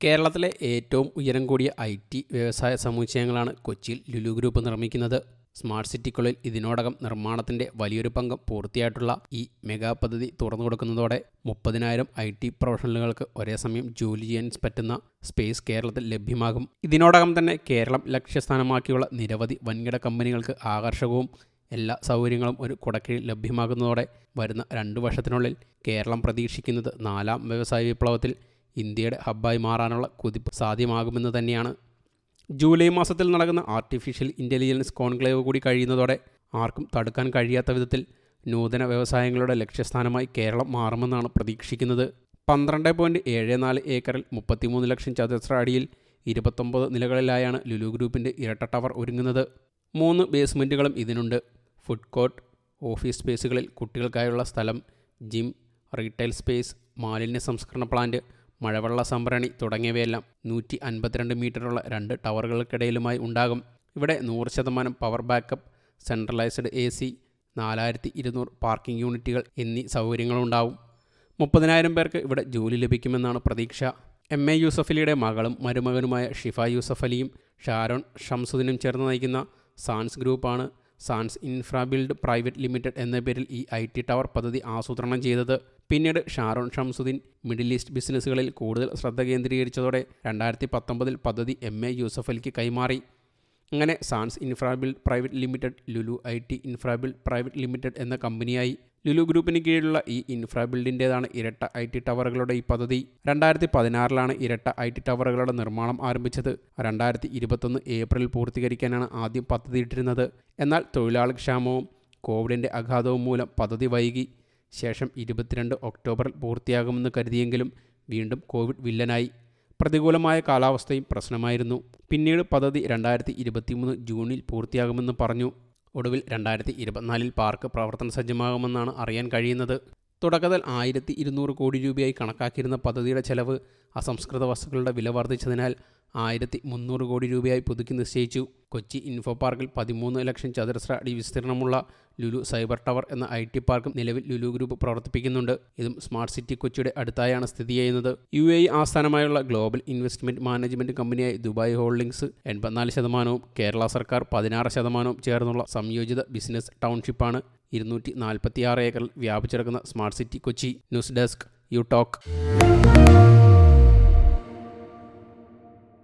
കേരളത്തിലെ ഏറ്റവും ഉയരം കൂടിയ ഐ ടി വ്യവസായ സമുച്ചയങ്ങളാണ് കൊച്ചിയിൽ ലുലു ഗ്രൂപ്പ് നിർമ്മിക്കുന്നത്. സ്മാർട്ട് സിറ്റിക്കുള്ളിൽ ഇതിനോടകം നിർമ്മാണത്തിന്റെ വലിയൊരു പങ്കം പൂർത്തിയായിട്ടുള്ള ഈ മെഗാ പദ്ധതി തുറന്നു കൊടുക്കുന്നതോടെ മുപ്പതിനായിരം ഐ ടി പ്രൊഫഷണലുകൾക്ക് ഒരേ സമയം ജോലി ചെയ്യാൻ പറ്റുന്ന സ്പേസ് കേരളത്തിൽ ലഭ്യമാകും. ഇതിനോടകം തന്നെ കേരളം ലക്ഷ്യസ്ഥാനമാക്കിയുള്ള നിരവധി വൻകിട കമ്പനികൾക്ക് ആകർഷകവും എല്ലാ സൗകര്യങ്ങളും ഒരു കുടക്കീഴിൽ ലഭ്യമാകുന്നതോടെ വരുന്ന രണ്ടു വർഷത്തിനുള്ളിൽ കേരളം പ്രതീക്ഷിക്കുന്നത് നാലാം വ്യവസായ വിപ്ലവത്തിൽ ഇന്ത്യയുടെ ഹബ്ബായി മാറാനുള്ള കുതിപ്പ് സാധ്യമാകുമെന്ന് തന്നെയാണ്. ജൂലൈ മാസത്തിൽ നടക്കുന്ന ആർട്ടിഫിഷ്യൽ ഇന്റലിജൻസ് കോൺക്ലേവ് കൂടി കഴിയുന്നതോടെ ആർക്കും തടുക്കാൻ കഴിയാത്ത വിധത്തിൽ നൂതന വ്യവസായങ്ങളുടെ ലക്ഷ്യസ്ഥാനമായി കേരളം മാറുമെന്നാണ് പ്രതീക്ഷിക്കുന്നത്. പന്ത്രണ്ട് പോയിന്റ് ഏഴ് നാല് ഏക്കറിൽ മുപ്പത്തിമൂന്ന് ലക്ഷം ചതുരശ്ര അടിയിൽ ഇരുപത്തൊമ്പത് നിലകളിലായാണ് ലുലു ഗ്രൂപ്പിന്റെ ഇരട്ട ടവർ ഒരുങ്ങുന്നത്. മൂന്ന് ബേസ്മെന്റുകളും ഇതിനുണ്ട്. ഫുഡ് കോർട്ട് ഓഫീസ് സ്പേസുകളിൽ കുട്ടികൾക്കായുള്ള സ്ഥലം ജിം റീറ്റെയിൽ സ്പേസ് മാലിന്യ സംസ്കരണ പ്ലാന്റ് മഴവെള്ള സംഭരണി തുടങ്ങിയവയെല്ലാം നൂറ്റി അൻപത്തിരണ്ട് മീറ്ററുള്ള രണ്ട് ടവറുകൾക്കിടയിലുമായി ഉണ്ടാകും. ഇവിടെ നൂറ് ശതമാനം power backup centralised A C നാലായിരത്തി ഇരുന്നൂറ് പാർക്കിംഗ് യൂണിറ്റുകൾ എന്നീ സൗകര്യങ്ങളുണ്ടാവും. മുപ്പതിനായിരം പേർക്ക് ഇവിടെ ജോലി ലഭിക്കുമെന്നാണ് പ്രതീക്ഷ. എം. എ. യൂസഫലിയുടെ മകളും മരുമകനുമായ ഷിഫ യൂസഫ് അലിയും ഷാരോൺ ഷംസുദിനും ചേർന്ന് നയിക്കുന്ന സാൻസ് ഗ്രൂപ്പാണ് സാൻസ് ഇൻഫ്രാബിൽഡ് പ്രൈവറ്റ് ലിമിറ്റഡ് എന്ന പേരിൽ ഈ ഐ ടി ടവർ പദ്ധതി ആസൂത്രണം ചെയ്തത്. പിന്നീട് ഷാരോൺ ഷംസുദ്ദീൻ മിഡിൽ ഈസ്റ്റ് ബിസിനസ്സുകളിൽ കൂടുതൽ ശ്രദ്ധ കേന്ദ്രീകരിച്ചതോടെ രണ്ടായിരത്തി പത്തൊമ്പതിൽ പദ്ധതി എം എ യൂസഫ് അലിക്ക് കൈമാറി. അങ്ങനെ Sans Infrabuild private limited Lulu I T Infrabuild private limited എന്ന കമ്പനിയായി. ലുലു ഗ്രൂപ്പിന് കീഴിലുള്ള ഈ ഇൻഫ്രാ ബിൽഡിന്റേതാണ് ഇരട്ട ഐ ടി ടവറുകളുടെ ഈ പദ്ധതി. രണ്ടായിരത്തി പതിനാറിലാണ് ഇരട്ട ഐ ടി ടവറുകളുടെ നിർമ്മാണം ആരംഭിച്ചത്. രണ്ടായിരത്തി ഇരുപത്തൊന്ന് ഏപ്രിൽ പൂർത്തീകരിക്കാനാണ് ആദ്യം പദ്ധതിയിട്ടിരുന്നത്. എന്നാൽ തൊഴിലാളി ക്ഷാമവും കോവിഡിന്റെ അഘാതവും മൂലം പദ്ധതി വൈകി. ശേഷം ഇരുപത്തിരണ്ട് ഒക്ടോബറിൽ പൂർത്തിയാകുമെന്ന് കരുതിയെങ്കിലും വീണ്ടും കോവിഡ് വില്ലനായി. പ്രതികൂലമായ കാലാവസ്ഥയും പ്രശ്നമായിരുന്നു. പിന്നീട് പദ്ധതി രണ്ടായിരത്തി ഇരുപത്തിമൂന്ന് ജൂണിൽ പൂർത്തിയാകുമെന്ന് പറഞ്ഞു. ഒടുവിൽ രണ്ടായിരത്തി ഇരുപത്തിനാലിൽ പാർക്ക് പ്രവർത്തന സജ്ജമാകുമെന്നാണ് അറിയാൻ കഴിയുന്നത്. തുടക്കത്തിൽ ആയിരത്തി ഇരുന്നൂറ് കോടി രൂപയായി കണക്കാക്കിയിരുന്ന പദ്ധതിയുടെ ചെലവ് അസംസ്കൃത വസ്തുക്കളുടെ വില വർദ്ധിച്ചതിനാൽ ആയിരത്തി മുന്നൂറ് കോടി രൂപയായി പുതുക്കി നിശ്ചയിച്ചു. കൊച്ചി ഇൻഫോ പാർക്കിൽ പതിമൂന്ന് ലക്ഷം ചതുരശ്ര അടി വിസ്തീർണമുള്ള ലുലു സൈബർ ടവർ എന്ന ഐ ടി പാർക്കും നിലവിൽ ലുലു ഗ്രൂപ്പ് പ്രവർത്തിപ്പിക്കുന്നുണ്ട്. ഇതും സ്മാർട്ട് സിറ്റി കൊച്ചിയുടെ അടുത്തായാണ് സ്ഥിതി ചെയ്യുന്നത്. യു എ ആസ്ഥാനമായുള്ള ഗ്ലോബൽ ഇൻവെസ്റ്റ്മെന്റ് മാനേജ്മെന്റ് കമ്പനിയായ ദുബായ് ഹോൾഡിംഗ്സ് എൺപത്തിനാല് ശതമാനവും കേരള സർക്കാർ പതിനാറ് ശതമാനവും ചേർന്നുള്ള സംയോജിത ബിസിനസ് ടൗൺഷിപ്പാണ് ഇരുന്നൂറ്റി നാൽപ്പത്തിയാറ് ഏക്കറിൽ വ്യാപിച്ചിടക്കുന്ന smart city Kochi. News desk you talk